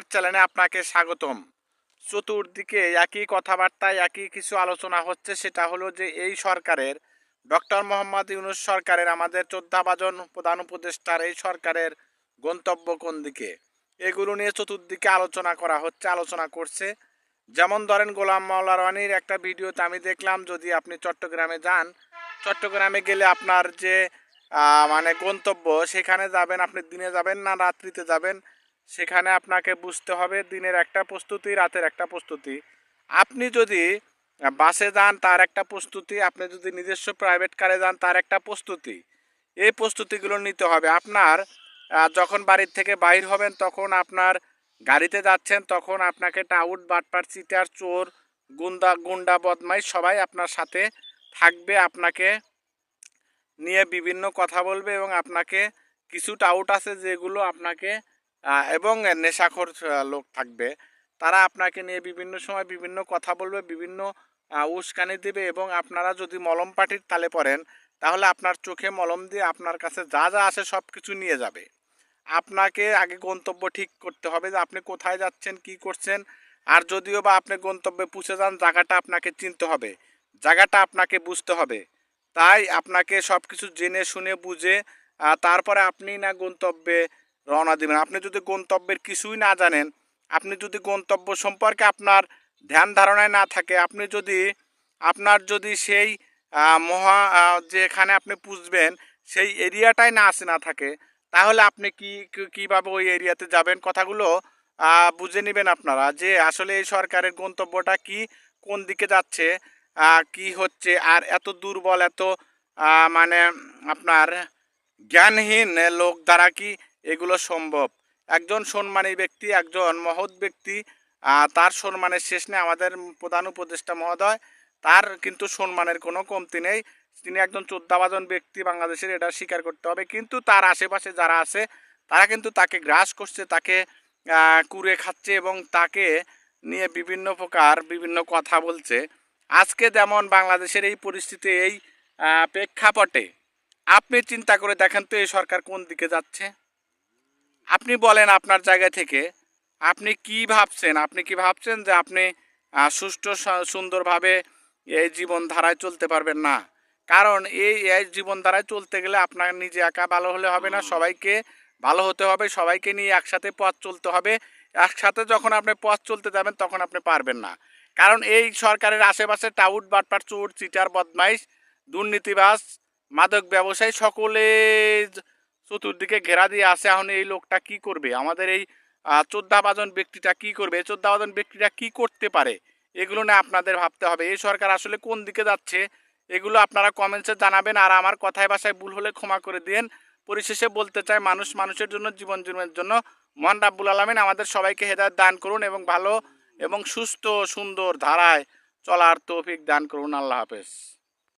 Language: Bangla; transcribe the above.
আমার চ্যানেলে আপনাকে স্বাগতম। চতুর্দিকে একই কথাবার্তায় একই কিছু আলোচনা হচ্ছে, সেটা হলো যে এই সরকারের, ডক্টর মোহাম্মদ ইউনুস সরকারের, আমাদের চোদ্দাবাজন প্রধান উপদেষ্টার এই সরকারের গন্তব্য কোন দিকে? এগুলো নিয়ে চতুর্দিকে আলোচনা করা হচ্ছে, আলোচনা করছে। যেমন ধরেন, গোলাম মাওলা রানির একটা ভিডিওতে আমি দেখলাম, যদি আপনি চট্টগ্রামে যান, চট্টগ্রামে গেলে আপনার যে মানে গন্তব্য, সেখানে যাবেন, আপনি দিনে যাবেন না রাত্রিতে যাবেন? সেখানে আপনাকে বুঝতে হবে দিনের একটা প্রস্তুতি, রাতের একটা প্রস্তুতি। আপনি যদি বাসে যান, তার একটা প্রস্তুতি। আপনি যদি নিজস্ব প্রাইভেট কারে যান, তার একটা প্রস্তুতি। এই প্রস্তুতিগুলো নিতে হবে। আপনার যখন বাড়ির থেকে বাইর হবেন, তখন আপনার গাড়িতে যাচ্ছেন, তখন আপনাকে টাউট, বাটপার, চিটার, চোর গুন্ডা গুন্ডা বদমাই সবাই আপনার সাথে থাকবে, আপনাকে নিয়ে বিভিন্ন কথা বলবে এবং আপনাকে কিছু টাউট আছে যেগুলো আপনাকে এবং নেশাখোর লোক থাকবে। তারা আপনাকে নিয়ে বিভিন্ন সময় বিভিন্ন কথা বলবে, বিভিন্ন উস্কানি দেবে এবং আপনারা যদি মলম পাটির তালে পড়েন, তাহলে আপনার চোখে মলম দিয়ে আপনার কাছে যা যা আসে সব কিছু নিয়ে যাবে। আপনাকে আগে গন্তব্য ঠিক করতে হবে যে আপনি কোথায় যাচ্ছেন, কি করছেন, আর যদিও বা আপনি গন্তব্যে পৌঁছে যান, জায়গাটা আপনাকে চিনতে হবে, জায়গাটা আপনাকে বুঝতে হবে। তাই আপনাকে সব কিছু জেনে, শুনে, বুঝে তারপরে আপনি না গন্তব্যে রওনা দিবেন। আপনি যদি গন্তব্যের কিছুই না জানেন, আপনি যদি গন্তব্য সম্পর্কে আপনার ধ্যান ধারণায় না থাকে, আপনি যদি, আপনার যদি সেই মহা যেখানে আপনি পুষবেন সেই এরিয়াটাই না আসে না থাকে, তাহলে আপনি কি কীভাবে ওই এরিয়াতে যাবেন? কথাগুলো বুঝে নেবেন আপনারা যে আসলে এই সরকারের গন্তব্যটা কি, কোন দিকে যাচ্ছে কি হচ্ছে, আর এত দুর্বল, এত মানে আপনার জ্ঞানহীন লোক দ্বারা কি এগুলো সম্ভব। একজন সম্মানী ব্যক্তি, একজন মহৎ ব্যক্তি তার সম্মানের শেষ নেই। আমাদের প্রধান উপদেষ্টা মহোদয়, তার কিন্তু সম্মানের কোনো কমতি নেই। তিনি একজন চোদ্দাবাজন ব্যক্তি বাংলাদেশের, এটা স্বীকার করতে হবে। কিন্তু তার আশেপাশে যারা আছে, তারা কিন্তু তাকে গ্রাস করছে, তাকে কুড়ে খাচ্ছে এবং তাকে নিয়ে বিভিন্ন প্রকার বিভিন্ন কথা বলছে। আজকে যেমন বাংলাদেশের এই পরিস্থিতি, এই প্রেক্ষাপটে, আপনি চিন্তা করে দেখেন তো এই সরকার কোন দিকে যাচ্ছে? আপনি বলেন আপনার জায়গা থেকে আপনি কি ভাবছেন? আপনি কি ভাবছেন যে আপনি সুষ্ঠু সুন্দরভাবে এই জীবনধারায় চলতে পারবেন না? কারণ এই এই জীবনধারায় চলতে গেলে আপনার নিজে একা ভালো হলে হবে না সবাইকে ভালো হতে হবে সবাইকে নিয়ে একসাথে পথ চলতে হবে। একসাথে যখন আপনি পথ চলতে যাবেন তখন আপনি পারবেন না। কারণ এই সরকারের আশেপাশে টাউট বাটপার চোর চিটার বদমাইশ দুর্নীতিবাজ মাদক ব্যবসায়ী সকলে চতুর্দিকে ঘেরা দিয়ে আসে, এখন এই লোকটা কি করবে? আমাদের এই চোদ্দাবাজন ব্যক্তিটা কি করবে? এই চোদ্দাবাজন ব্যক্তিটা কি করতে পারে? এগুলো না আপনাদের ভাবতে হবে। এই সরকার আসলে কোন দিকে যাচ্ছে, এগুলো আপনারা কমেন্টসে জানাবেন আর আমার কথায় ভাষায় ভুল হলে ক্ষমা করে দিন পরিশেষে বলতে চাই, মানুষ মানুষের জন্য, জীবন জীবনের জন্য মহান রাব্বুল আলমিন আমাদের সবাইকে হেদায়ত দান করুন এবং ভালো এবং সুস্থ, সুন্দর ধারায় চলার তৌফিক দান করুন। আল্লাহ হাফেজ।